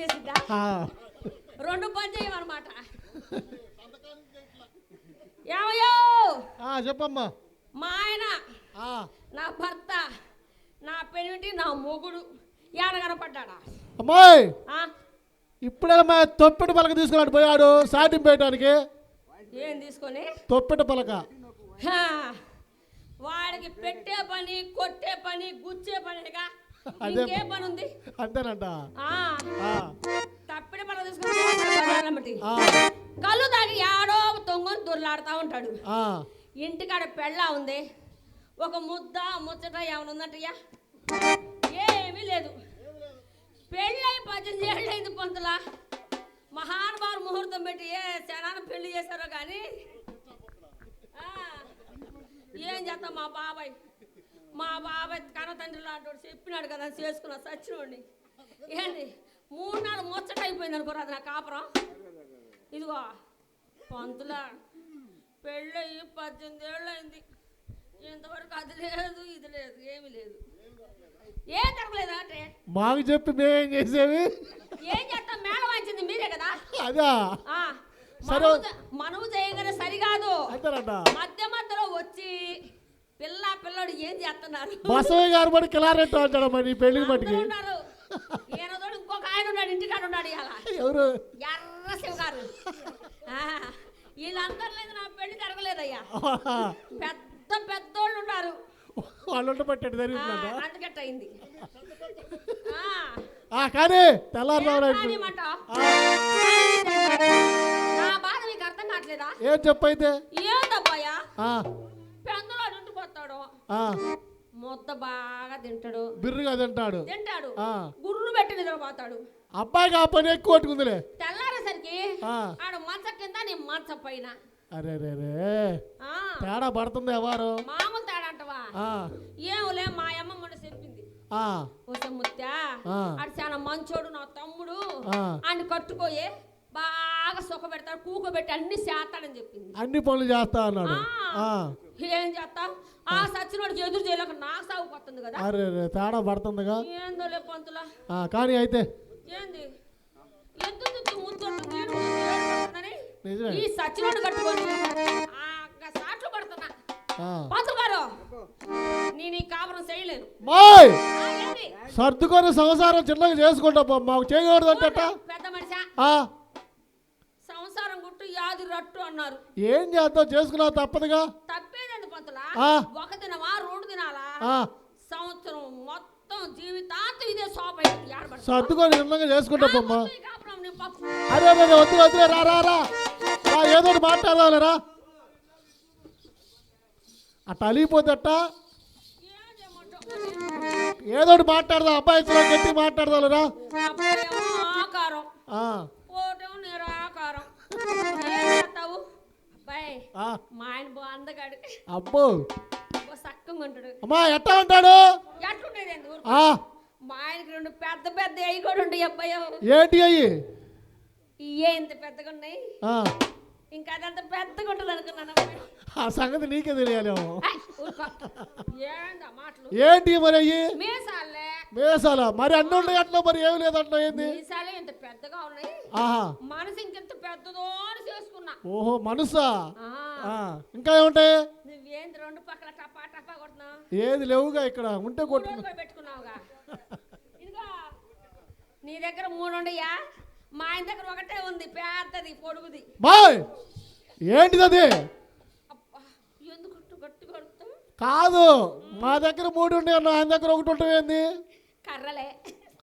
చేసిద్దా? రెండు పని చేయమన్నమాట. ఏమయ్యో? చెప్పమ్మా. మా ఆయన నా భర్త నా పెనిమిటి నా మొగుడు ఏడగనపడ్డాడా అమ్మాయి! ఆ? ఇప్పుడే మా తొప్పిట పలక తీసుకున్నాడు పోయాడు సాటింపు వేయడానికి ఏం తీసుకొని? తొప్పిట పలక. వాడికి పెట్టే పని కొట్టే పని గుచ్చే పనిగా. ఇంకే పని ఉంది అంతేనంట ఆ, కళ్ళు తాగి ఆడో తొంగని దొర్లాడుతూ ఉంటాడు. ఇంటికాడ పెళ్ళ ఉంది. ఒక ముద్ద ముచ్చట ఏమైనా ఉందంటయ్యా? ఏమీ లేదు. పెళ్ళై పద్దెనిమిది ఏళ్ళు అయింది పంతులా. మహానుభావులు ముహూర్తం పెట్టి ఏ శనాన్ని పెళ్ళి చేశారో కానీ ఆ, ఏం చేస్తాం మా బాబాయ్? మా బాబాయ్ కన్న తండ్రి లాంటి చెప్పినాడు కదా చేసుకున్న సచ్చినోడిని. ఏంటి? మూడు నాలుగు ముచ్చట అయిపోయింది అనుకోరు అది నా కాపురం. ఇదిగో పంతులా పెళ్ళయి పద్దెనిమిది ఏళ్ళు అయింది ఇంతవరకు అది లేదు ఇది లేదు ఏమీ లేదు. ఏం జరగలేదు అంటే? మాకు చెప్పి మేమేం చేసేవి ఏం చేస్తాం? మేళ వాంచింది మీరే కదా? అదా? ఆ, సరే. మనము చేయగానే సరికాదు మధ్య మధ్యలో వచ్చి పిల్ల పిల్లడు ఏం చేస్తున్నారు? బసవయ్య గారు కిలారెట్టు మరి నీ అందరూ మట్టుకి ఎవరు? ఎర్ర శివ గారు వీళ్ళందరూ లేదు నా పెళ్ళి జరగలేదయ్యా. పెద్ద పెద్దోళ్ళు ఉన్నారు వాళ్ళు పట్టాడు అందుకట్ట అయింది కానీ ఏం తెల్లారు కానివ్వమంటావ్? నా బాధ మీకు అర్థం కావట్లేదా? ఏం చెప్పైతే ఏందబ్బాయా ఆ, పెందులో నిండిపోతాడు ఆ, ముద్ద బాగా తింటాడు. బిర్రుగా తింటాడు. తింటాడు. గుర్రు పెట్టి నిద్రపోతాడు. అబ్బాయికి ఆ పని ఎక్కువ కొట్టుకుందిలే తెల్లారేసరికి. ఆడు మంచ కింద నీ మంచ పైన. అరే రే రే. తేడా పడుతుంది ఎవరు? మామూలు తేడా అంటవా? ఏములే మా అమ్మ మొన్న చెప్పింది. ఆ, ఓసే ముత్యా ఆ. ఆడు చాలా మంచోడు నా తమ్ముడు. ఆ. ఆయన కట్టుకోయే. బాగా సుఖ పెడతాడు కూకోబెట్టి అన్ని చేస్తాడని చెప్పింది. అన్ని పనులు చేస్తా అన్నాడు. ఏం చేస్తాం? ఆ సచ్చినోడికి ఎదురు చేయలేక నాకు సాగు పోతుంది కదా. అరే తేడా పడుతుందిగా. ఏందోలే పంతులా. ఆ, కానీ అయితే ఏంది? ఎందుకు నిజమే. ఈ సచ్చినోడు కట్టుకొని సాట్లు పడుతున్నా. పంతులు గారు నేను ఈ కాపురం చేయలేను. ఏంది? సర్దుకొని సంసారం చిన్నగా చేసుకుంటా మాకు చేయకూడదు అంటట పెద్ద మనిషి? యాది రట్టు అన్నారు. ఏం చేద్దాం? చేసుకున్నావు తప్పదుగా? తప్పేదండి పంతులా. ఆ. ఒక దినమా రెండు దినాలా? ఆ, సంవత్సరం మొత్తం జీవితాంతం ఇదే సోప సర్దుకొని చిన్నగా చేసుకుంటా పప్పు. అరే అరే, వద్దు వద్దులే రా రా రా. ఏదో ఒకటి మాట్లాడాలి రా. అట్ట అలిగిపోతేట? ఏదో మాట్లాడదాం అబ్బాయి గట్టి మాట్లాడదాం మా ఆయన బో అందగాడు. అబ్బో. సక్కంగా ఉంటాడు అమ్మా ఎట్టా ఉంటాడు? ఎట్లుండేది మా ఆయనకి రెండు పెద్ద పెద్ద అవి కూడా ఉంటాయి అబ్బాయి. ఏంటి అయ్యి? ఇవే ఇంత పెద్దగా ఉన్నాయి? ఇంకా అదంత పెద్దగా ఉంటుంది అనుకున్నాను ఆ సంగతి నీకే మాటలు? ఏంటి మరి అయ్యి? మీసాలే. మేసాల? మరి అన్నీ ఉన్నాయి అట్లా మరి ఏమి లేదట్లా ఏంది? మీసాలే ఇంత పెద్దగా ఉన్నాయి. ఆహా. మనసు ఇంకెంత పెద్దదో అని చేసుకున్నా. ఓహో మనసా? ఆ, ఇంకా ఏముంటాయి? ఏది లేవుగా ఇక్కడ? ఉంటే కొట్టు. మూడు రోజులు పెట్టుకున్నావుగా? ఇదిగో నీ దగ్గర మూడు ఉండయా? మా ఆయన దగ్గర ఒకటే ఉంది పెద్దది పొడుగుది. బాయ్! ఏంటిది అది? కాదు మా దగ్గర మూడు ఉన్నాయి ఆయన దగ్గర ఒకటి ఉంటుంది ఏంది? కర్రలే.